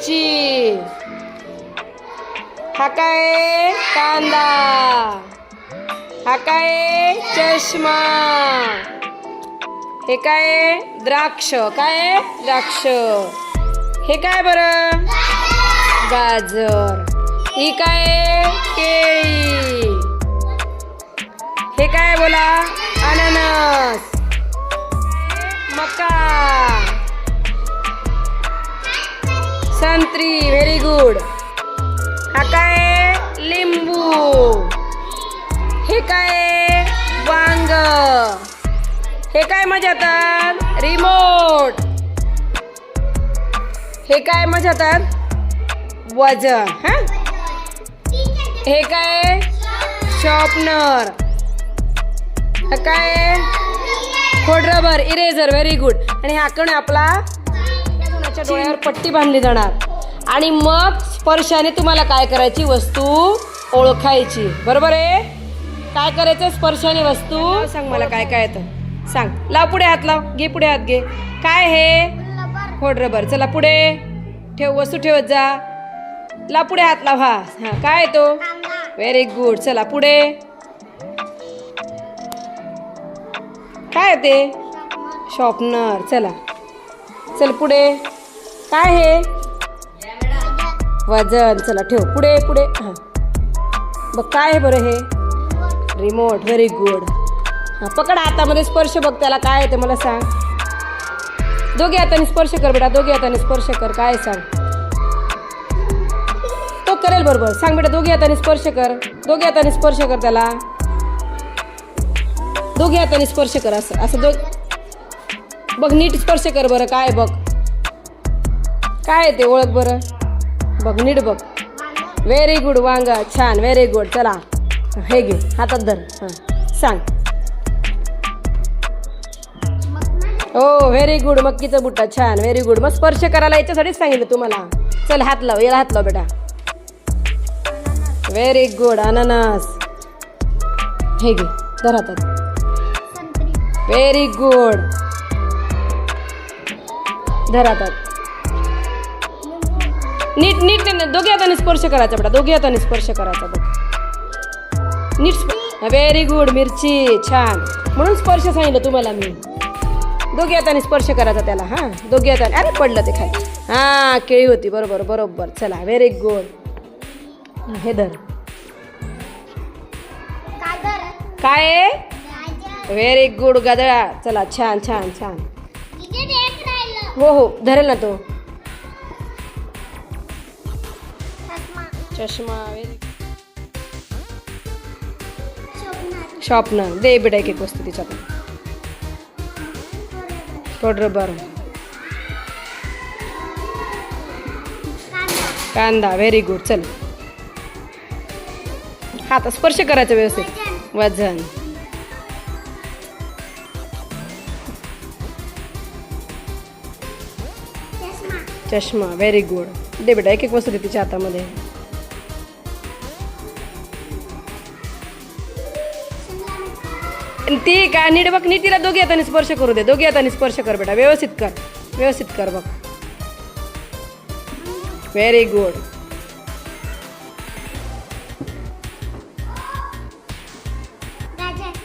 मिरची. हा काय कांदा. हा काय चष्मा. हे काय द्राक्ष. काय द्राक्ष. हे काय बर? गाजर. ही काय केळी. हे काय बोला? अननस. मका. संत्री व्हेरी गुड हा काय लिंबू. हे काय वांग. हे काय मजातात रिमोट हे काय मजातात वजन हा? हे काय शॉर्पनर हा काय खोडरबर इरेझर व्हेरी गुड आणि हा कण आपला तुमच्या डोळ्यावर पट्टी बांधली जाणार. आणि मग स्पर्शाने तुम्हाला काय करायची? वस्तू ओळखायची. बरोबर आहे? काय करायचं स्पर्शाने वस्तू? सांग मला काय काय येतं? सांग. लाव पुढे हात लाव. घे पुढे हात घे. काय हे? खोड रबर. चला पुढे. ठेव वस्तू ठेवत जा. ला पुढे हात लाव. हा हा. काय तो? व्हेरी गुड चला पुढे. काय ते? शॉपनर चला. चल पुढे. काय हे? वजन चला ठेव. पुढे पुढे. हां. बघ काय आहे बरं हे? रिमोट. व्हेरी गुड हां पकड हातामध्ये स्पर्श बघ त्याला. काय आहे ते मला सांग. दोघे हाताने स्पर्श कर बेटा दोघे हाताने स्पर्श कर. काय सांग? तो करेल बरोबर. सांग बेटा दोघे हाताने स्पर्श कर. दोघे हाताने स्पर्श कर त्याला. दोघे हाताने स्पर्श कर असं असं दो बघ नीट स्पर्श कर बरं. काय बघ. काय आहे ते ओळख बरं? बघ नीट बघ. व्हेरी गुड वांगा. छान व्हेरी गुड चला हे घे हातात धर. हां सांग. हो व्हेरी गुड मक्कीचं बुट्टा. छान व्हेरी गुड मग स्पर्श करायला याच्यासाठीच सांगितलं तुम्हाला. चल हात लाव याला हात लाव बेटा. व्हेरी गुड अननस. हे घे धर हातात. व्हेरी गुड धर हातात. नीट नीट दोघे हाताने स्पर्श करायचा बेटा दोघे हाताने स्पर्श करायचा बघ. नीट व्हेरी गुड मिरची छान. म्हणून स्पर्श सांगितलं तुम्हाला मी. दोघे हाताने स्पर्श करायचा त्याला हां दोघे हाताने. अरे पडलं ते खाली. हां केळी होती बरोबर बरोबर. चला व्हेरी गुड हे धर. काय व्हेरी गुड गदळा चला छान छान छान. हो हो धरेल ना तो. चष्मा शॉपनर. दे बेटा एक एक वस्तू तिच्यात थोड रबर कांदा. व्हेरी गुड चल. हात स्पर्श करायचा व्यवस्थित. वजन. चष्मा. व्हेरी गुड दे बेटा एक एक वस्तू तिच्या हातामध्ये. ती का नीट बघ नीट तिला दोघी हाताने स्पर्श करू दे. दोघी हाताने स्पर्श कर बेटा व्यवस्थित कर. व्यवस्थित कर बघ. व्हेरी गुड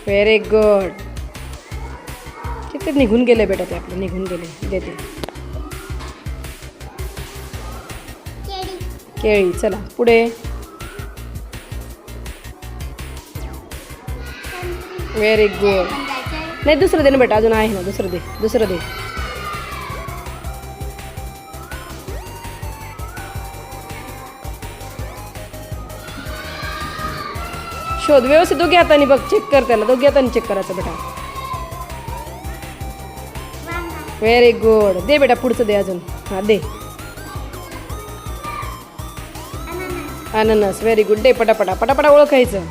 व्हेरी गुड किती निघून गेले बेटा ते आपले निघून गेले. देते केळी चला पुढे. व्हेरी गुड नाही दुसरं दे ना बेटा अजून आहे ना दुसरं दे दुसरं दे. शोध व्यवस्थित दोघी हाताने बघ चेक कर त्याला. दोघी हाताने चेक करायचं बेटा. व्हेरी गुड दे बेटा पुढचं दे अजून. हां दे. अननस व्हेरी गुड दे पटापटा पटापटा ओळखायचं.